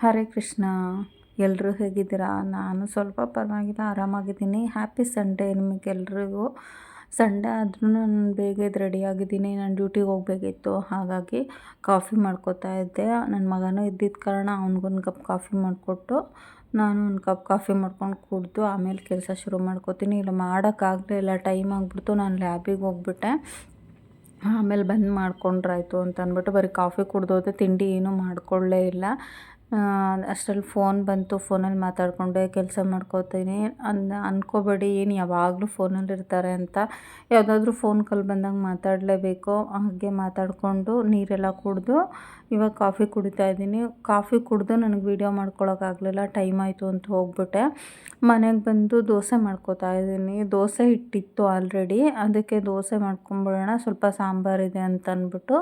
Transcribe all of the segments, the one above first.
ಹರೇ ಕೃಷ್ಣ ಎಲ್ಲರೂ ಹೇಗಿದ್ದೀರಾ? ನಾನು ಸ್ವಲ್ಪ ಪರವಾಗಿಲ್ಲ, ಆರಾಮಾಗಿದ್ದೀನಿ. ಹ್ಯಾಪಿ ಸಂಡೇ ನಿಮಗೆಲ್ರಿಗೂ. ಸಂಡೇ ಆದ್ರೂ ನಾನು ಬೇಗ ಎದ್ದು ರೆಡಿಯಾಗಿದ್ದೀನಿ ನಾನು ಡ್ಯೂಟಿಗೆ ಹೋಗಬೇಕಿತ್ತು. ಹಾಗಾಗಿ ಕಾಫಿ ಮಾಡ್ಕೋತಾ ಇದ್ದೆ. ನನ್ನ ಮಗನೂ ಇದ್ದಿದ್ದ ಕಾರಣ ಅವ್ನಿಗೊಂದು ಕಪ್ ಕಾಫಿ ಮಾಡಿಕೊಟ್ಟು ನಾನು ಒಂದು ಕಪ್ ಕಾಫಿ ಮಾಡ್ಕೊಂಡು ಕುಡಿದು ಆಮೇಲೆ ಕೆಲಸ ಶುರು ಮಾಡ್ಕೋತೀನಿ. ಇಲ್ಲ ಮಾಡೋಕ್ಕಾಗಲಿಲ್ಲ ಟೈಮ್ ಆಗಿಬಿಡ್ತು. ನಾನು ಲ್ಯಾಬಿಗೆ ಹೋಗ್ಬಿಟ್ಟೆ. ಆಮೇಲೆ ಬಂದು ಮಾಡ್ಕೊಂಡ್ರಾಯ್ತು ಅಂತ ಅಂದ್ಬಿಟ್ಟು ಬರೀ ಕಾಫಿ ಕುಡ್ದೋದೆ ತಿಂಡಿ ಏನೂ ಮಾಡ್ಕೊಳ್ಳೇ ಇಲ್ಲ. ಅಷ್ಟರಲ್ಲಿ ಫೋನ್ ಬಂತು ಫೋನಲ್ಲಿ ಮಾತಾಡಿಕೊಂಡೆ, ಕೆಲಸ ಮಾಡ್ಕೋತೀನಿ. ಅಂದ ಅಂದ್ಕೋಬೇಡಿ ಏನು ಯಾವಾಗಲೂ ಫೋನಲ್ಲಿ ಇರ್ತಾರೆ ಅಂತ. ಯಾವುದಾದ್ರೂ ಫೋನ್ ಕಾಲ್ ಬಂದಾಗ ಮಾತಾಡಲೇಬೇಕು. ಹಾಗೆ ಮಾತಾಡಿಕೊಂಡು ನೀರೆಲ್ಲ ಕುಡಿದು ಇವಾಗ ಕಾಫಿ ಕುಡಿತಾ ಇದ್ದೀನಿ. ಕಾಫಿ ಕುಡಿದು ನನಗೆ ವೀಡಿಯೋ ಮಾಡ್ಕೊಳ್ಳೋಕ್ಕಾಗಲಿಲ್ಲ ಟೈಮ್ ಆಯಿತು ಅಂತ ಹೋಗ್ಬಿಟ್ಟೆ. ಮನೆಗೆ ಬಂದು ದೋಸೆ ಮಾಡ್ಕೋತಾ ಇದ್ದೀನಿ. ದೋಸೆ ಹಿಟ್ಟಿತ್ತು ಆಲ್ರೆಡಿ ಅದಕ್ಕೆ ದೋಸೆ ಮಾಡ್ಕೊಂಬಿಡೋಣ, ಸ್ವಲ್ಪ ಸಾಂಬಾರಿದೆ ಅಂತ ಅಂದ್ಬಿಟ್ಟು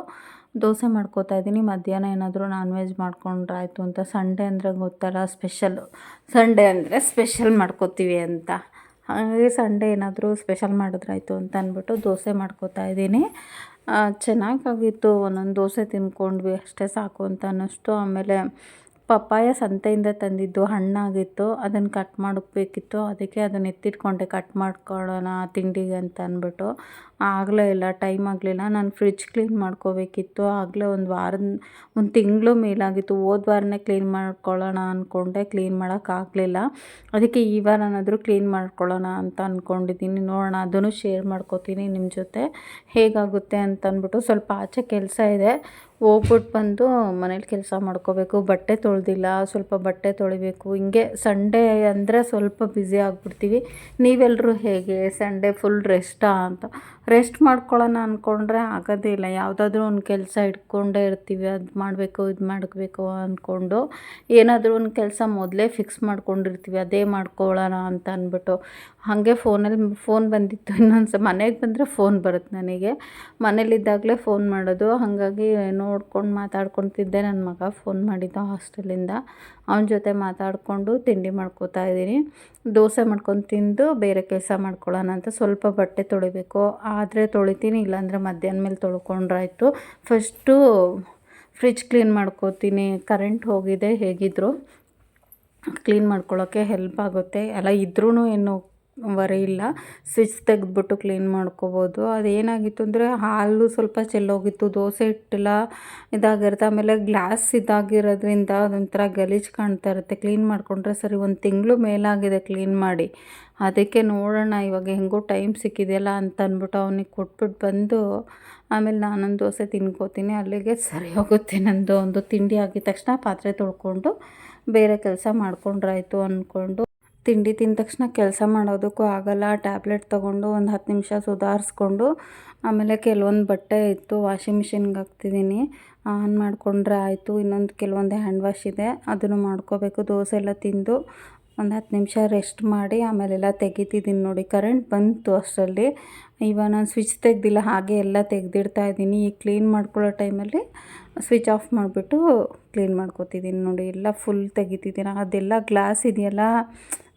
ದೋಸೆ ಮಾಡ್ಕೋತಾ ಇದ್ದೀನಿ. ಮಧ್ಯಾಹ್ನ ಏನಾದರೂ ನಾನ್ ವೆಜ್ ಮಾಡ್ಕೊಂಡ್ರಾಯ್ತು ಅಂತ ಸಂಡೇ ಅಂದರೆ ಗೊತ್ತಲ್ಲ ಸ್ಪೆಷಲ್ಲು ಸಂಡೇ ಅಂದರೆ ಸ್ಪೆಷಲ್ ಮಾಡ್ಕೋತೀವಿ ಅಂತ. ಹಾಗಾಗಿ ಸಂಡೇ ಏನಾದರೂ ಸ್ಪೆಷಲ್ ಮಾಡಿದ್ರಾಯ್ತು ಅಂತ ಅಂದ್ಬಿಟ್ಟು ದೋಸೆ ಮಾಡ್ಕೋತಾ ಇದ್ದೀನಿ. ಚೆನ್ನಾಗಾಗಿತ್ತು. ಒಂದೊಂದು ದೋಸೆ ತಿಂದ್ಕೊಂಡ್ವಿ ಅಷ್ಟೇ ಸಾಕು ಅಂತ ಅನ್ನಿಸ್ತು. ಆಮೇಲೆ ಪಪ್ಪಾಯ ಸಂತೆಯಿಂದ ತಂದಿದ್ದು ಹಣ್ಣಾಗಿತ್ತು. ಅದನ್ನು ಕಟ್ ಮಾಡಬೇಕಿತ್ತು ಅದಕ್ಕೆ ಅದನ್ನು ಎತ್ತಿಟ್ಕೊಂಡೆ. ಕಟ್ ಮಾಡ್ಕೊಳ್ಳೋಣ ತಿಂಡಿಗೆ ಅಂತ ಅಂದ್ಬಿಟ್ಟು ಆಗಲೇ ಇಲ್ಲ, ಟೈಮ್ ಆಗಲಿಲ್ಲ ನಾನು ಫ್ರಿಜ್ ಕ್ಲೀನ್ ಮಾಡ್ಕೋಬೇಕಿತ್ತು. ಆಗಲೇ ಒಂದು ವಾರದ, ಒಂದು ತಿಂಗಳು ಮೇಲಾಗಿತ್ತು. ಹೋದ ವಾರನೇ ಕ್ಲೀನ್ ಮಾಡ್ಕೊಳ್ಳೋಣ ಅಂದ್ಕೊಂಡೆ ಕ್ಲೀನ್ ಮಾಡೋಕ್ಕಾಗಲಿಲ್ಲ ಅದಕ್ಕೆ ಈ ವಾರನಾದರೂ ಕ್ಲೀನ್ ಮಾಡ್ಕೊಳ್ಳೋಣ ಅಂತ ಅಂದ್ಕೊಂಡಿದ್ದೀನಿ ನೋಡೋಣ, ಅದನ್ನು ಶೇರ್ ಮಾಡ್ಕೋತೀನಿ ನಿಮ್ಮ ಜೊತೆ. ಹೇಗಾಗುತ್ತೆ ಅಂತ ಅಂದ್ಬಿಟ್ಟು ಸ್ವಲ್ಪ ಆಚೆ ಕೆಲಸ ಇದೆ. ಹೋಗ್ಬಿಟ್ಟು ಬಂದು ಮನೇಲಿ ಕೆಲಸ ಮಾಡ್ಕೋಬೇಕು. ಬಟ್ಟೆ ತೊಳೆದಿಲ್ಲ. ಸ್ವಲ್ಪ ಬಟ್ಟೆ ತೊಳಿಬೇಕು. ಹಿಂಗೆ ಸಂಡೇ ಅಂದರೆ ಸ್ವಲ್ಪ ಬ್ಯುಸಿ ಆಗಿಬಿಡ್ತೀವಿ. ನೀವೆಲ್ಲರೂ ಹೇಗೆ? ಸಂಡೇ ಫುಲ್ ರೆಸ್ಟಾ ಅಂತ. ರೆಸ್ಟ್ ಮಾಡ್ಕೊಳ್ಳೋಣ ಅಂದ್ಕೊಂಡ್ರೆ ಆಗೋದೇ ಇಲ್ಲ. ಯಾವುದಾದ್ರೂ ಒಂದು ಕೆಲಸ ಇಟ್ಕೊಂಡೇ ಇರ್ತೀವಿ. ಅದು ಮಾಡಬೇಕು, ಇದು ಮಾಡಬೇಕು ಅಂದ್ಕೊಂಡು ಏನಾದರೂ ಒಂದು ಕೆಲಸ ಮೊದಲೇ ಫಿಕ್ಸ್ ಮಾಡ್ಕೊಂಡಿರ್ತೀವಿ. ಅದೇ ಮಾಡ್ಕೊಳ್ಳೋಣ ಅಂತ ಅಂದ್ಬಿಟ್ಟು ಹಾಗೆ ಫೋನಲ್ಲಿ, ಫೋನ್ ಬಂದಿತ್ತು ಇನ್ನೊಂದು ಮನೆಗೆ ಬಂದರೆ ಫೋನ್ ಬರುತ್ತೆ ನನಗೆ. ಮನೇಲಿದ್ದಾಗಲೇ ಫೋನ್ ಮಾಡೋದು. ಹಾಗಾಗಿ ನೋಡ್ಕೊಂಡು ಮಾತಾಡ್ಕೊತಿದ್ದೆ. ನನ್ನ ಮಗ ಫೋನ್ ಮಾಡಿದ್ದ ಹಾಸ್ಟೆಲಿಂದ. ಅವನ ಜೊತೆ ಮಾತಾಡಿಕೊಂಡು ತಿಂಡಿ ಮಾಡ್ಕೋತಾ ಇದ್ದೀನಿ. ದೋಸೆ ಮಾಡ್ಕೊಂಡು ತಿಂದು ಬೇರೆ ಕೆಲಸ ಮಾಡ್ಕೊಳ್ಳೋಣ ಅಂತ ಸ್ವಲ್ಪ ಬಟ್ಟೆ ತೊಳಿಬೇಕು. ಆದರೆ ತೊಳಿತೀನಿ, ಇಲ್ಲಾಂದರೆ ಮಧ್ಯಾಹ್ನ ಮೇಲೆ ತೊಳ್ಕೊಂಡ್ರಾಯ್ತು. ಫಸ್ಟು ಫ್ರಿಜ್ ಕ್ಲೀನ್ ಮಾಡ್ಕೋತೀನಿ. ಕರೆಂಟ್ ಹೋಗಿದೆ ಹೇಗಿದ್ದರೂ ಕ್ಲೀನ್ ಮಾಡ್ಕೊಳ್ಳೋಕ್ಕೆ ಹೆಲ್ಪ್ ಆಗುತ್ತೆ. ಎಲ್ಲ ಇದ್ರೂ ಏನು ವರಿ ಇಲ್ಲ. ಸ್ವಿಚ್ ತೆಗೆದ್ಬಿಟ್ಟು ಕ್ಲೀನ್ ಮಾಡ್ಕೋಬೋದು. ಅದೇನಾಗಿತ್ತು ಅಂದರೆ ಹಾಲು ಸ್ವಲ್ಪ ಚೆಲ್ಲೋಗಿತ್ತು. ದೋಸೆ ಹಿಟ್ಟೆಲ್ಲ, ಇದಾಗಿರುತ್ತೆ. ಆಮೇಲೆ ಗ್ಲಾಸ್ ಇದಾಗಿರೋದ್ರಿಂದ ಅದೊಂಥರ ಗಲೀಜು ಕಾಣ್ತಾ ಇರುತ್ತೆ. ಕ್ಲೀನ್ ಮಾಡಿಕೊಂಡ್ರೆ ಸರಿ ಒಂದು ತಿಂಗಳು ಮೇಲಾಗಿದೆ ಕ್ಲೀನ್ ಮಾಡಿ. ಅದಕ್ಕೆ ನೋಡೋಣ, ಇವಾಗ ಹೆಂಗೋ ಟೈಮ್ ಸಿಕ್ಕಿದೆಯಲ್ಲ ಅಂತ ಅಂದ್ಬಿಟ್ಟು ಅವನಿಗೆ ಕೊಟ್ಬಿಟ್ಟು ಬಂದು, ಆಮೇಲೆ ನಾನೊಂದು ದೋಸೆ ತಿನ್ಕೋತೀನಿ. ಅಲ್ಲಿಗೆ ಸರಿ ಹೋಗುತ್ತೆ ನಂದು. ಒಂದು ತಿಂಡಿ ಆಗಿದ ತಕ್ಷಣ ಪಾತ್ರೆ ತೊಳ್ಕೊಂಡು ಬೇರೆ ಕೆಲಸ ಮಾಡ್ಕೊಂಡ್ರಾಯ್ತು ಅಂದ್ಕೊಂಡು ತಿಂಡಿ ತಿಂದ ತಕ್ಷಣ ಕೆಲಸ ಮಾಡೋದಕ್ಕೂ ಆಗಲ್ಲ. ಟ್ಯಾಬ್ಲೆಟ್ ತೊಗೊಂಡು ಒಂದು ಹತ್ತು ನಿಮಿಷ ಸುಧಾರಿಸ್ಕೊಂಡು ಆಮೇಲೆ ಕೆಲವೊಂದು ಬಟ್ಟೆ ಇತ್ತು ವಾಷಿಂಗ್ ಮಿಷಿನ್ಗೆ ಹಾಕ್ತಿದ್ದೀನಿ ಆನ್ ಮಾಡಿಕೊಂಡ್ರೆ ಆಯಿತು. ಇನ್ನೊಂದು ಕೆಲವೊಂದು ಹ್ಯಾಂಡ್ ವಾಶ್ ಇದೆ. ಅದನ್ನು ಮಾಡ್ಕೋಬೇಕು. ದೋಸೆ ಎಲ್ಲ ತಿಂದು ಒಂದು ಹತ್ತು ನಿಮಿಷ ರೆಸ್ಟ್ ಮಾಡಿ ಆಮೇಲೆಲ್ಲ ತೆಗಿತಿದ್ದೀನಿ ನೋಡಿ. ಕರೆಂಟ್ ಬಂತು ಅಷ್ಟರಲ್ಲಿ. ಇವಾಗ ನಾನು ಸ್ವಿಚ್ ತೆಗ್ದಿಲ್ಲ, ಹಾಗೆ ಎಲ್ಲ ತೆಗೆದಿಡ್ತಾ ಇದ್ದೀನಿ. ಈಗ ಕ್ಲೀನ್ ಮಾಡ್ಕೊಳ್ಳೋ ಟೈಮಲ್ಲಿ ಸ್ವಿಚ್ ಆಫ್ ಮಾಡಿಬಿಟ್ಟು ಕ್ಲೀನ್ ಮಾಡ್ಕೋತಿದ್ದೀನಿ ನೋಡಿ. ಎಲ್ಲ ಫುಲ್ ತೆಗಿತಿದ್ದೀನಿ. ಅದೆಲ್ಲ ಗ್ಲಾಸ್ ಇದೆಯಲ್ಲ,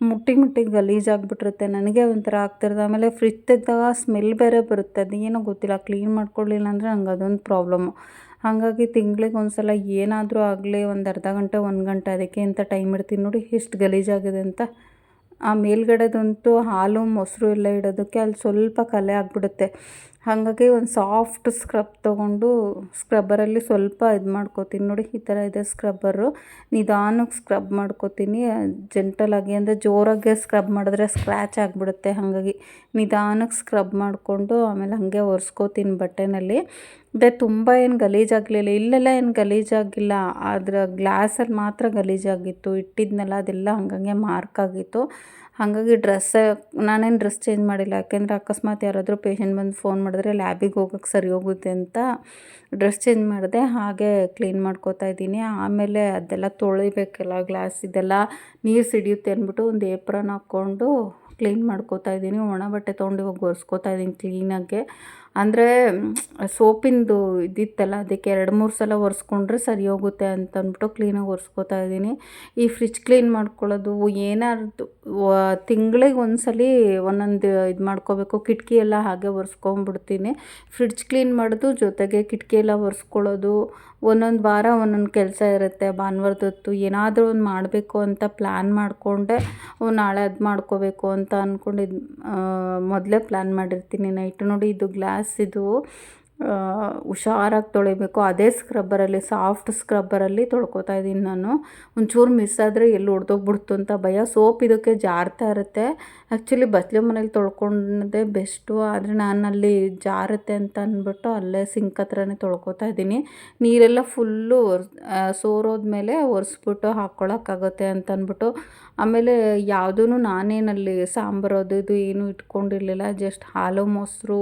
ಮುಟ್ಟಿ ಮುಟ್ಟಿ ಗಲೀಜಾಗ್ಬಿಟ್ಟಿರುತ್ತೆ ನನಗೆ ಒಂಥರ ಆಗ್ತಿರೋದು. ಆಮೇಲೆ ಫ್ರಿಜ್ ತೆಗೆದಾಗ ಸ್ಮೆಲ್ ಬೇರೆ ಬರುತ್ತೆ. ಅದು ಏನೋ ಗೊತ್ತಿಲ್ಲ. ಕ್ಲೀನ್ ಮಾಡ್ಕೊಳ್ಳಿಲ್ಲ ಅಂದರೆ ನಂಗೆ ಅದೊಂದು ಪ್ರಾಬ್ಲಮ್ಮು ಹಾಗಾಗಿ ತಿಂಗ್ಳಿಗೆ ಒಂದು ಸಲ ಏನಾದರೂ ಆಗಲಿ, ಒಂದು ಅರ್ಧ ಗಂಟೆ, ಒಂದು ಗಂಟೆ ಅದಕ್ಕೆ ಅಂತ ಟೈಮ್ ಇಡ್ತೀನಿ ನೋಡಿ. ಎಷ್ಟು ಗಲೀಜಾಗಿದೆ ಅಂತ. ಆ ಮೇಲ್ಗಡೆದಂತೂ ಹಾಲು ಮೊಸರು ಎಲ್ಲ ಇಡೋದಕ್ಕೆ ಅಲ್ಲಿ ಸ್ವಲ್ಪ ಕಲೆ ಆಗಿಬಿಡುತ್ತೆ. ಹಾಗಾಗಿ ಒಂದು ಸಾಫ್ಟ್ ಸ್ಕ್ರಬ್ ತೊಗೊಂಡು ಸ್ಕ್ರಬ್ಬರಲ್ಲಿ ಸ್ವಲ್ಪ ಇದು ಮಾಡ್ಕೋತೀನಿ. ನೋಡಿ, ಈ ಥರ ಇದೆ ಸ್ಕ್ರಬ್ಬರು ನಿಧಾನಕ್ಕೆ ಸ್ಕ್ರಬ್ ಮಾಡ್ಕೋತೀನಿ. ಜೆಂಟಲಾಗಿ ಅಂದರೆ ಜೋರಾಗೆ ಸ್ಕ್ರಬ್ ಮಾಡಿದ್ರೆ ಸ್ಕ್ರ್ಯಾಚ್ ಆಗಿಬಿಡುತ್ತೆ. ಹಾಗಾಗಿ ನಿಧಾನಕ್ಕೆ ಸ್ಕ್ರಬ್ ಮಾಡಿಕೊಂಡು ಆಮೇಲೆ ಹಾಗೆ ಒರೆಸ್ಕೋತೀನಿ ಬಟ್ಟೆನಲ್ಲಿ. ಅದೇ ತುಂಬ ಏನು ಗಲೀಜಾಗಲಿಲ್ಲ ಇಲ್ಲೆಲ್ಲ ಏನು ಗಲೀಜಾಗಿಲ್ಲ ಆದ್ರೆ ಗ್ಲಾಸಲ್ಲಿ ಮಾತ್ರ ಗಲೀಜಾಗಿತ್ತು ಇಟ್ಟಿದ್ನಲ್ಲ, ಅದೆಲ್ಲ ಹಂಗಂಗೆ ಮಾರ್ಕ್ ಆಗಿತ್ತು. ಹಾಗಾಗಿ ಡ್ರೆಸ್ಸ ನಾನೇನು ಡ್ರೆಸ್ ಚೇಂಜ್ ಮಾಡಿಲ್ಲ. ಯಾಕೆಂದರೆ ಅಕಸ್ಮಾತ್ ಯಾರಾದರೂ ಪೇಷಂಟ್ ಬಂದು ಫೋನ್ ಮಾಡಿದ್ರೆ ಲ್ಯಾಬಿಗೆ ಹೋಗೋಕ್ಕೆ ಸರಿ ಹೋಗುತ್ತೆ ಅಂತ ಡ್ರೆಸ್ ಚೇಂಜ್ ಮಾಡಿದೆ ಹಾಗೆ ಕ್ಲೀನ್ ಮಾಡ್ಕೋತಾ ಇದ್ದೀನಿ. ಆಮೇಲೆ ಅದೆಲ್ಲ ತೊಳಿಬೇಕಲ್ಲ ಗ್ಲಾಸ್ ಇದೆಲ್ಲ ನೀರು ಸಿಡಿಯುತ್ತೆ ಅಂದ್ಬಿಟ್ಟು ಒಂದು ಏಪ್ರನ್ ಹಾಕ್ಕೊಂಡು ಕ್ಲೀನ್ ಮಾಡ್ಕೋತಾ ಇದ್ದೀನಿ. ಒಣ ಬಟ್ಟೆ ತೊಗೊಂಡು ಇವಾಗ ಒರೆಸ್ಕೋತಾ ಇದ್ದೀನಿ ಕ್ಲೀನಾಗೆ ಅಂದರೆ, ಸೋಪಿಂದು ಇದಿತ್ತಲ್ಲ, ಅದಕ್ಕೆ ಎರಡು ಮೂರು ಸಲ ಒರೆಸ್ಕೊಂಡ್ರೆ ಸರಿ ಹೋಗುತ್ತೆ ಅಂತ ಅಂದ್ಬಿಟ್ಟು ಕ್ಲೀನಾಗಿ ಒರೆಸ್ಕೋತಾ ಇದ್ದೀನಿ. ಈ ಫ್ರಿಜ್ ಕ್ಲೀನ್ ಮಾಡ್ಕೊಳ್ಳೋದು ಏನಾದ್ರು ತಿಂಗಳಿಗೆ ಒಂದ್ಸಲ ಒಂದೊಂದು ಇದು ಮಾಡ್ಕೋಬೇಕು, ಕಿಟಕಿ ಎಲ್ಲ ಹಾಗೆ ಒರೆಸ್ಕೊಂಬಿಡ್ತೀನಿ ಫ್ರಿಡ್ಜ್ ಕ್ಲೀನ್ ಮಾಡೋದು, ಜೊತೆಗೆ ಕಿಟಕಿ ಎಲ್ಲ ಒರೆಸ್ಕೊಳ್ಳೋದು, ಒಂದೊಂದು ವಾರ ಒಂದೊಂದು ಕೆಲಸ ಇರುತ್ತೆ ಭಾನುವಾರದೊತ್ತು ಏನಾದರೂ ಒಂದು ಮಾಡಬೇಕು ಅಂತ ಪ್ಲ್ಯಾನ್ ಮಾಡಿಕೊಂಡೆ ನಾಳೆ ಅದು ಮಾಡ್ಕೋಬೇಕು ಅಂತ ಅಂದ್ಕೊಂಡಿದ್ದು ಮೊದಲೇ ಪ್ಲ್ಯಾನ್ ಮಾಡಿರ್ತೀನಿ. ನೈಟ್ ನೋಡಿ ಇದು ಗ್ಲಾಸ್ ಇದು ಹುಷಾರಾಗಿ ತೊಳಿಬೇಕು. ಅದೇ ಸ್ಕ್ರಬ್ಬರಲ್ಲಿ ಸಾಫ್ಟ್ ಸ್ಕ್ರಬ್ಬರಲ್ಲಿ ತೊಳ್ಕೊತಾ ಇದ್ದೀನಿ ನಾನು. ಒಂಚೂರು ಮಿಸ್ ಆದರೆ ಎಲ್ಲಿ ಹೊಡೆದೋಗ್ಬಿಡ್ತು ಅಂತ ಭಯ. ಸೋಪ್ ಇದಕ್ಕೆ ಜಾರ್ತಾ ಇರುತ್ತೆ. ಆ್ಯಕ್ಚುಲಿ ಬಚ್ಚಲು ಮನೇಲಿ ತೊಳ್ಕೊಂಡೇ ಬೆಸ್ಟು ಆದರೆ ನಾನು ಅಲ್ಲಿ ಜಾರುತ್ತೆ ಅಂತ ಅಂದ್ಬಿಟ್ಟು ಅಲ್ಲೇ ಸಿಂಕ್ ಹತ್ರನೇ ತೊಳ್ಕೊತಾ ಇದ್ದೀನಿ. ನೀರೆಲ್ಲ ಫುಲ್ಲು ಸೋರೋದ್ಮೇಲೆ ಒರೆಸ್ಬಿಟ್ಟು ಹಾಕ್ಕೊಳಕ್ಕಾಗುತ್ತೆ ಅಂತ ಅಂದ್ಬಿಟ್ಟು. ಆಮೇಲೆ ಯಾವುದೂ ನಾನೇನಲ್ಲಿ ಸಾಂಬಾರು ಅದು ಇದು ಏನೂ ಇಟ್ಕೊಂಡಿರಲಿಲ್ಲ. ಜಸ್ಟ್ ಹಾಲು, ಮೊಸರು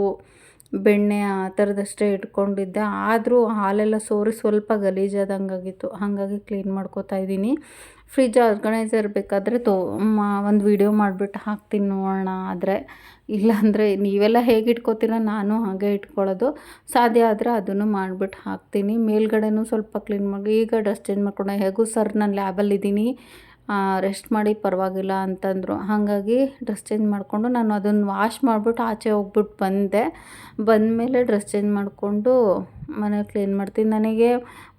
ಬೆಣ್ಣೆ ಆ ಥರದಷ್ಟೇ ಇಟ್ಕೊಂಡಿದ್ದೆ. ಆದರೂ ಹಾಲೆಲ್ಲ ಸೋರಿ ಸ್ವಲ್ಪ ಗಲೀಜಾದಂಗಾಗಿತ್ತು. ಹಾಗಾಗಿ ಕ್ಲೀನ್ ಮಾಡ್ಕೋತಾ ಇದ್ದೀನಿ. ಫ್ರಿಜ್ ಆರ್ಗನೈಸರ್ ಬೇಕಾದರೆ ತೋ ಒಂದು ವೀಡಿಯೋ ಮಾಡಿಬಿಟ್ಟು ಹಾಕ್ತೀನಿ ನೋಡೋಣ ಆದರೆ. ಇಲ್ಲಾಂದರೆ ನೀವೆಲ್ಲ ಹೇಗೆ ಇಟ್ಕೋತೀರ ನಾನು ಹಾಗೆ ಇಟ್ಕೊಳ್ಳೋದು. ಸಾಧ್ಯ ಆದರೆ ಅದನ್ನು ಮಾಡಿಬಿಟ್ಟು ಹಾಕ್ತೀನಿ. ಮೇಲ್ಗಡೆನೂ ಸ್ವಲ್ಪ ಕ್ಲೀನ್ ಮಾಡಿ ಈಗ ಡಸ್ಟ್ ಚೇಂಜ್ ಮಾಡ್ಕೊಂಡು. ಹೇಗೂ ಸರ್ ನಾನು ಲ್ಯಾಬಲ್ಲಿದ್ದೀನಿ ರೆಸ್ಟ್ ಮಾಡಿ ಪರವಾಗಿಲ್ಲ ಅಂತಂದರು. ಹಾಗಾಗಿ ಡ್ರೆಸ್ ಚೇಂಜ್ ಮಾಡಿಕೊಂಡು ನಾನು ಅದನ್ನು ವಾಶ್ ಮಾಡ್ಬಿಟ್ಟು ಆಚೆ ಹೋಗ್ಬಿಟ್ಟು ಬಂದೆ. ಬಂದಮೇಲೆ ಡ್ರೆಸ್ ಚೇಂಜ್ ಮಾಡಿಕೊಂಡು ಮನೆ ಕ್ಲೀನ್ ಮಾಡ್ತೀನಿ. ನನಗೆ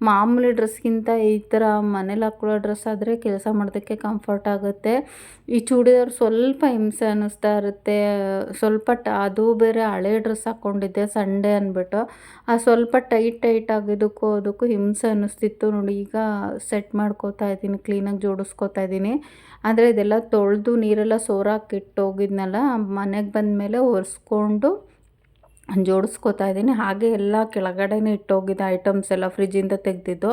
ಮಾಮೂಲಿ ಡ್ರೆಸ್ಗಿಂತ ಈ ಥರ ಮನೇಲಿ ಹಾಕ್ಕೊಳ್ಳೋ ಡ್ರೆಸ್ ಆದರೆ ಕೆಲಸ ಮಾಡೋದಕ್ಕೆ ಕಂಫರ್ಟ್ ಆಗುತ್ತೆ. ಈ ಚೂಡಿದಾರ್ ಸ್ವಲ್ಪ ಹಿಂಸೆ ಅನ್ನಿಸ್ತಾ ಇರುತ್ತೆ. ಸ್ವಲ್ಪ ಟ, ಅದು ಬೇರೆ ಹಳೆ ಡ್ರೆಸ್ ಹಾಕ್ಕೊಂಡಿದ್ದೆ ಸಂಡೇ ಅಂದ್ಬಿಟ್ಟು. ಆ ಸ್ವಲ್ಪ ಟೈಟ್ ಟೈಟ್ ಆಗಿದ್ದಕ್ಕೂ ಅದಕ್ಕೂ ಹಿಂಸೆ ಅನ್ನಿಸ್ತಿತ್ತು. ನೋಡಿ, ಈಗ ಸೆಟ್ ಮಾಡ್ಕೋತಾ ಇದ್ದೀನಿ ಕ್ಲೀನಾಗಿ ಜೋಡಿಸ್ಕೋತಾ ಇದ್ದೀನಿ. ಆದರೆ ಇದೆಲ್ಲ ತೊಳೆದು ನೀರೆಲ್ಲ ಸೋರಾಕಿಟ್ಟು ಹೋಗಿದ್ನಲ್ಲ, ಮನೆಗೆ ಬಂದಮೇಲೆ ಒರೆಸ್ಕೊಂಡು ಜೋಡಿಸ್ಕೋತಾ ಇದ್ದೀನಿ. ಹಾಗೆ ಎಲ್ಲ ಕೆಳಗಡೆನೇ ಇಟ್ಟೋಗಿದ್ದ ಐಟಮ್ಸ್ ಎಲ್ಲ ಫ್ರಿಜ್ಜಿಂದ ತೆಗೆದಿದ್ದು,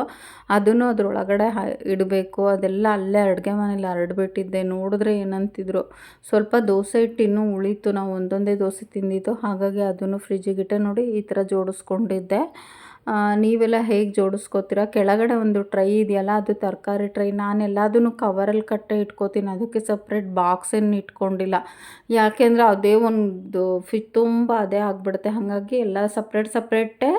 ಅದನ್ನು ಅದರೊಳಗಡೆ ಇಡಬೇಕು. ಅದೆಲ್ಲ ಅಲ್ಲೇ ಅಡುಗೆ ಮನೇಲಿ ಹರಡ್ಬಿಟ್ಟಿದ್ದೆ. ನೋಡಿದ್ರೆ ಏನಂತಿದ್ರು. ಸ್ವಲ್ಪ ದೋಸೆ ಹಿಟ್ಟು ಇನ್ನೂ ಉಳೀತು. ನಾವು ಒಂದೊಂದೇ ದೋಸೆ ತಿಂದಿದ್ದು. ಹಾಗಾಗಿ ಅದನ್ನು ಫ್ರಿಜ್ಜಿಗಿಟ್ಟೆ ನೋಡಿ ಈ ಥರ ಜೋಡಿಸ್ಕೊಂಡಿದ್ದೆ. ನೀವೆಲ್ಲ ಹೇಗೆ ಜೋಡಿಸ್ಕೋತೀರ? ಕೆಳಗಡೆ ಒಂದು ಟ್ರೈ ಇದೆಯಲ್ಲ, ಅದು ತರಕಾರಿ ಟ್ರೈ ನಾನು ಎಲ್ಲದನ್ನು ಕವರಲ್ಲಿ ಕಟ್ಟೆ ಇಟ್ಕೋತೀನಿ. ಅದಕ್ಕೆ ಸಪ್ರೇಟ್ ಬಾಕ್ಸನ್ನು ಇಟ್ಕೊಂಡಿಲ್ಲ. ಯಾಕೆಂದರೆ ಅದೇ ಒಂದು ಫಿ ತುಂಬ ಅದೇ ಆಗಿಬಿಡುತ್ತೆ. ಹಾಗಾಗಿ ಎಲ್ಲ ಸಪ್ರೇಟ್ ಸಪ್ರೇಟೇ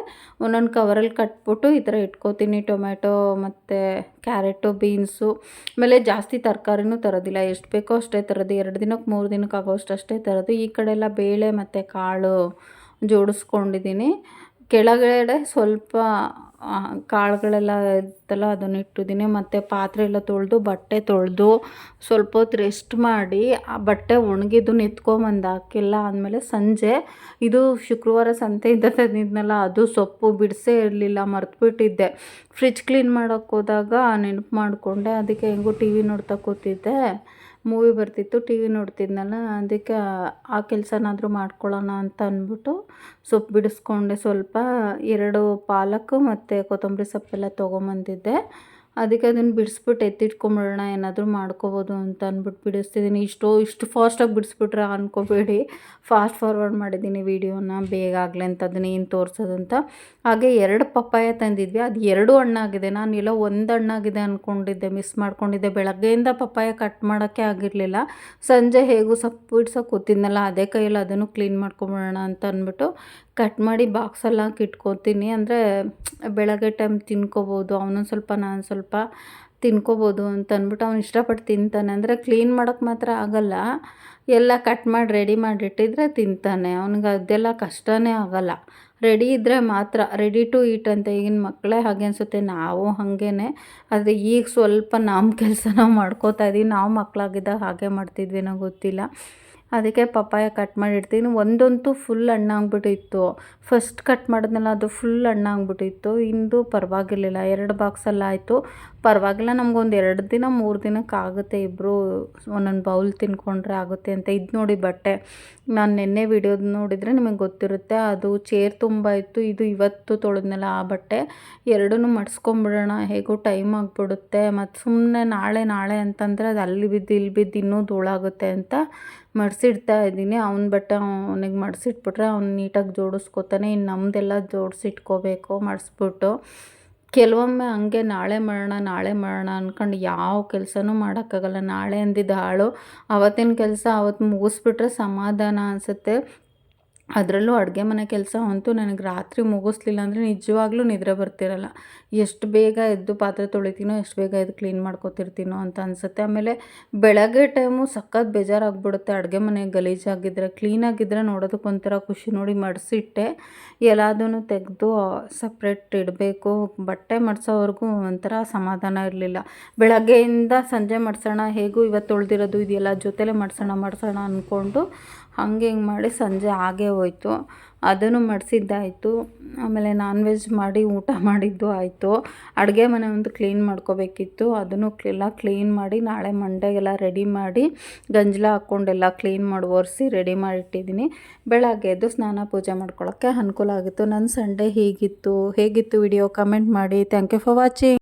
ಒಂದೊಂದು ಕವರಲ್ಲಿ ಕಟ್ಬಿಟ್ಟು ಈ ಥರ ಇಟ್ಕೋತೀನಿ. ಟೊಮೆಟೊ ಮತ್ತು ಕ್ಯಾರೆಟು ಬೀನ್ಸು ಆಮೇಲೆ ಜಾಸ್ತಿ ತರಕಾರಿನೂ ತರೋದಿಲ್ಲ. ಎಷ್ಟು ಬೇಕೋ ಅಷ್ಟೇ ತರೋದು. ಎರಡು ದಿನಕ್ಕೆ, ಮೂರು ದಿನಕ್ಕೆ ಆಗೋಷ್ಟು ಅಷ್ಟೇ ತರೋದು. ಈ ಕಡೆ ಎಲ್ಲ ಬೇಳೆ ಮತ್ತು ಕಾಳು ಜೋಡಿಸ್ಕೊಂಡಿದ್ದೀನಿ. ಕೆಳಗಡೆ ಸ್ವಲ್ಪ ಕಾಳುಗಳೆಲ್ಲ ಇತ್ತಲ್ಲ, ಅದನ್ನು ಇಟ್ಟಿದ್ದೀನಿ. ಮತ್ತು ಪಾತ್ರೆ ಎಲ್ಲ ತೊಳೆದು, ಬಟ್ಟೆ ತೊಳೆದು ಸ್ವಲ್ಪ ಹೊತ್ತು ರೆಸ್ಟ್ ಮಾಡಿ, ಆ ಬಟ್ಟೆ ಒಣಗಿದ್ದನ್ನು ಎತ್ಕೊಂಬಂದು ಹಾಕಿಲ್ಲ ಆದಮೇಲೆ ಸಂಜೆ, ಇದು ಶುಕ್ರವಾರ ಸಂತೆಯಿಂದ ತಂದಿದ್ನಲ್ಲ, ಅದು ಸೊಪ್ಪು ಬಿಡಿಸೇ ಇರಲಿಲ್ಲ, ಮರ್ತುಬಿಟ್ಟಿದ್ದೆ. ಫ್ರಿಜ್ ಕ್ಲೀನ್ ಮಾಡೋಕ್ಕೆ ಹೋದಾಗ ನೆನಪು ಮಾಡಿಕೊಂಡೆ, ಅದಕ್ಕೆ ಹೆಂಗೂ ಟಿ ವಿ ನೋಡ್ತಾ ಕೂತಿದ್ದೆ. ಮೂವಿ ಬರ್ತಿತ್ತು ಟಿ ವಿ ನೋಡ್ತಿದ್ನಲ್ಲ, ಅದಕ್ಕೆ ಆ ಕೆಲಸನಾದರೂ ಮಾಡ್ಕೊಳ್ಳೋಣ ಅಂತ ಅಂದ್ಬಿಟ್ಟು ಸೊಪ್ಪು ಬಿಡಿಸ್ಕೊಂಡೆ ಸ್ವಲ್ಪ ಎರಡು ಪಾಲಕ್ ಮತ್ತು ಕೊತ್ತಂಬರಿ ಸೊಪ್ಪೆಲ್ಲ ತೊಗೊಂಬಂದಿದ್ದೆ. ಅದಕ್ಕೆ ಅದನ್ನು ಬಿಡಿಸ್ಬಿಟ್ಟು ಎತ್ತಿಟ್ಕೊಂಬಿಡೋಣ, ಏನಾದರೂ ಮಾಡ್ಕೋಬೋದು ಅಂತ ಅಂದ್ಬಿಟ್ಟು ಬಿಡಿಸ್ತಿದ್ದೀನಿ ಇಷ್ಟು ಇಷ್ಟು ಫಾಸ್ಟಾಗಿ ಬಿಡಿಸ್ಬಿಟ್ರೆ ಅನ್ಕೋಬೇಡಿ. ಫಾಸ್ಟ್ ಫಾರ್ವರ್ಡ್ ಮಾಡಿದ್ದೀನಿ ವೀಡಿಯೋನ, ಬೇಗ ಆಗಲಿ ಅಂತ ಅದನ್ನ ಏನು ಅಂತ. ಹಾಗೆ ಎರಡು ಪಪ್ಪಾಯ ತಂದಿದ್ವಿ. ಅದು ಎರಡು ಹಣ್ಣಾಗಿದೆ ನಾನು ಇಲ್ಲ ಒಂದು ಹಣ್ಣಾಗಿದೆ ಅಂದ್ಕೊಂಡಿದ್ದೆ ಮಿಸ್ ಮಾಡ್ಕೊಂಡಿದ್ದೆ. ಬೆಳಗ್ಗೆಯಿಂದ ಪಪ್ಪಾಯ ಕಟ್ ಮಾಡೋಕ್ಕೆ ಆಗಿರಲಿಲ್ಲ. ಸಂಜೆ ಹೇಗೂ ಸಪ್ಪು ಬಿಡ್ಸೋಕೆ ಕೂತಿದ್ನಲ್ಲ, ಅದೇ ಕೈಯಲ್ಲಿ ಅದನ್ನು ಕ್ಲೀನ್ ಮಾಡ್ಕೊಂಬಿಡೋಣ ಅಂತ ಅಂದ್ಬಿಟ್ಟು ಕಟ್ ಮಾಡಿ ಬಾಕ್ಸಲ್ಲಿ ಹಾಕಿ ಇಟ್ಕೊತೀನಿ. ಅಂದರೆ ಬೆಳಗ್ಗೆ ಟೈಮ್ ತಿನ್ಕೋಬೋದು ಅವನು ಸ್ವಲ್ಪ ನಾನು ಸ್ವಲ್ಪ ತಿನ್ಕೋಬೋದು ಅಂತ ಅಂದ್ಬಿಟ್ಟು ಅವ್ನು ಇಷ್ಟಪಟ್ಟು ತಿಂತಾನೆ. ಅಂದರೆ ಕ್ಲೀನ್ ಮಾಡೋಕ್ಕೆ ಮಾತ್ರ ಆಗೋಲ್ಲ, ಎಲ್ಲ ಕಟ್ ಮಾಡಿ ರೆಡಿ ಮಾಡಿಟ್ಟಿದ್ರೆ ತಿಂತಾನೆ. ಅವ್ನಿಗೆ ಅದೆಲ್ಲ ಕಷ್ಟವೇ ಆಗೋಲ್ಲ. ರೆಡಿ ಇದ್ದರೆ ಮಾತ್ರ, ರೆಡಿ ಟು ಈಟ್ ಅಂತ ಈಗಿನ ಮಕ್ಕಳೇ ಹಾಗೆ ಅನಿಸುತ್ತೆ. ನಾವು ಹಾಗೇ ಆದರೆ ಈಗ ಸ್ವಲ್ಪ ನಮ್ಮ ಕೆಲಸ ನಾವು ಮಾಡ್ಕೋತಾ ಇದ್ದೀವಿ ನಾವು ಮಕ್ಕಳಾಗಿದ್ದಾಗ ಹಾಗೆ ಮಾಡ್ತಿದ್ವಿ ಗೊತ್ತಿಲ್ಲ. ಅದಕ್ಕೆ ಪಪ್ಪಾಯ ಕಟ್ ಮಾಡಿಡ್ತೀನಿ ಒಂದಂತೂ ಫುಲ್ ಹಣ್ಣಾಗ್ಬಿಟ್ಟಿತ್ತು ಫಸ್ಟ್ ಕಟ್ ಮಾಡಿದ್ನಲ್ಲ, ಅದು ಫುಲ್ ಹಣ್ಣಾಗ್ಬಿಟ್ಟಿತ್ತು ಇಂದು ಪರವಾಗಿರ್ಲಿಲ್ಲ. ಎರಡು ಬಾಕ್ಸಲ್ಲಿ ಆಯಿತು ಪರವಾಗಿಲ್ಲ, ನಮ್ಗೊಂದು ಎರಡು ದಿನ, ಮೂರು ದಿನಕ್ಕೆ ಆಗುತ್ತೆ ಇಬ್ಬರು ಒಂದೊಂದು ಬೌಲ್ ತಿನ್ಕೊಂಡ್ರೆ ಆಗುತ್ತೆ ಅಂತ. ಇದು ನೋಡಿ ಬಟ್ಟೆ. ನಾನು ನಿನ್ನೆ ವಿಡಿಯೋದು ನೋಡಿದರೆ ನಿಮಗೆ ಗೊತ್ತಿರುತ್ತೆ, ಅದು ಚೇರ್ ತುಂಬ ಇತ್ತು. ಇದು ಇವತ್ತು ತೊಳೆದ್ನೆಲ್ಲ ಆ ಬಟ್ಟೆ. ಎರಡೂ ಮಡ್ಸ್ಕೊಂಬಿಡೋಣ. ಹೇಗೋ ಟೈಮ್ ಆಗಿಬಿಡುತ್ತೆ. ಮತ್ತು ಸುಮ್ಮನೆ ನಾಳೆ ನಾಳೆ ಅಂತಂದರೆ ಅದು ಅಲ್ಲಿ ಬಿದ್ದು, ಇಲ್ಲಿ ಬಿದ್ದು ಇನ್ನೂ ಧೂಳಾಗುತ್ತೆ ಅಂತ ಮಡಿಸಿಡ್ತಾ ಇದ್ದೀನಿ. ಅವ್ನ ಬಟ್ಟೆ ಅವನಿಗೆ ಮಡಿಸಿಟ್ಬಿಟ್ರೆ ಅವ್ನು ನೀಟಾಗಿ ಜೋಡಿಸ್ಕೊತಾನೆ. ಇನ್ನು ನಮ್ಮದೆಲ್ಲ ಜೋಡಿಸಿಟ್ಕೋಬೇಕು, ಮಡಿಸ್ಬಿಟ್ಟು. ಕೆಲವೊಮ್ಮೆ ಹಂಗೆ ನಾಳೆ ಮಾಡೋಣ ನಾಳೆ ಮಾಡೋಣ ಅಂದ್ಕೊಂಡು ಯಾವ ಕೆಲಸನೂ ಮಾಡೋಕ್ಕಾಗಲ್ಲ. ನಾಳೆ ಅಂದಿದ್ದ ಹಾಳು ಅವತ್ತಿನ ಕೆಲಸ ಅವತ್ತು ಮುಗಿಸ್ಬಿಟ್ರೆ ಸಮಾಧಾನ ಅನಿಸುತ್ತೆ. ಅದರಲ್ಲೂ ಅಡುಗೆ ಮನೆ ಕೆಲಸ ಅಂತೂ ನನಗೆ ರಾತ್ರಿ ಮುಗಿಸ್ಲಿಲ್ಲ ಅಂದರೆ ನಿಜವಾಗ್ಲೂ ನಿದ್ರೆ ಬರ್ತಿರಲ್ಲ. ಎಷ್ಟು ಬೇಗ ಎದ್ದು ಪಾತ್ರೆ ತೊಳಿತೀನೋ, ಎಷ್ಟು ಬೇಗ ಎದ್ದು ಕ್ಲೀನ್ ಮಾಡ್ಕೊತಿರ್ತೀನೋ ಅಂತ ಅನಿಸುತ್ತೆ. ಆಮೇಲೆ ಬೆಳಗ್ಗೆ ಟೈಮು ಸಖತ್ ಬೇಜಾರಾಗ್ಬಿಡುತ್ತೆ. ಅಡುಗೆ ಮನೆ ಗಲೀಜಾಗಿದ್ದರೆ ಕ್ಲೀನಾಗಿದ್ದರೆ ನೋಡೋದಕ್ಕೆ ಒಂಥರ ಖುಷಿ ನೋಡಿ ಮಡಿಸಿಟ್ಟೆ. ಎಲ್ಲದನ್ನು ತೆಗೆದು ಸಪ್ರೇಟ್ ಇಡಬೇಕು. ಬಟ್ಟೆ ಮಡಿಸೋವರೆಗೂ ಒಂಥರ ಸಮಾಧಾನ ಇರಲಿಲ್ಲ. ಬೆಳಗ್ಗೆಯಿಂದ ಸಂಜೆ ಮಾಡ್ಸೋಣ, ಹೇಗೂ ಇವತ್ತು ತೊಳೆದಿರೋದು ಇದೆಲ್ಲ ಜೊತೆಲೇ ಮಾಡ್ಸೋಣ ಮಾಡ್ಸೋಣ ಅಂದ್ಕೊಂಡು ಹಂಗೆ ಹಿಂಗೆ ಮಾಡಿ ಸಂಜೆ ಆಗೇ ಹೋಯ್ತು. ಅದನ್ನು ಮಡಿಸಿದ್ದಾಯಿತು. ಆಮೇಲೆ ನಾನ್ ವೆಜ್ ಮಾಡಿ ಊಟ ಮಾಡಿದ್ದು ಆಯಿತು. ಅಡುಗೆ ಮನೆ ಒಂದು ಕ್ಲೀನ್ ಮಾಡ್ಕೋಬೇಕಿತ್ತು. ಅದನ್ನು ಎಲ್ಲ ಕ್ಲೀನ್ ಮಾಡಿ ನಾಳೆ ಮಂಡೆಗೆಲ್ಲ ರೆಡಿ ಮಾಡಿ ಗಂಜಲ ಹಾಕ್ಕೊಂಡೆಲ್ಲ ಕ್ಲೀನ್ ಮಾಡಿ ಒರೆಸಿ ರೆಡಿ ಮಾಡಿಟ್ಟಿದ್ದೀನಿ ಬೆಳಗ್ಗೆ ಎದ್ದು ಸ್ನಾನ ಪೂಜೆ ಮಾಡ್ಕೊಳ್ಳೋಕ್ಕೆ ಅನುಕೂಲ ಆಗಿತ್ತು. ನನ್ನ ಸಂಡೇ ಹೀಗಿತ್ತು. ಹೇಗಿತ್ತು ವಿಡಿಯೋ ಕಮೆಂಟ್ ಮಾಡಿ. Thank you for watching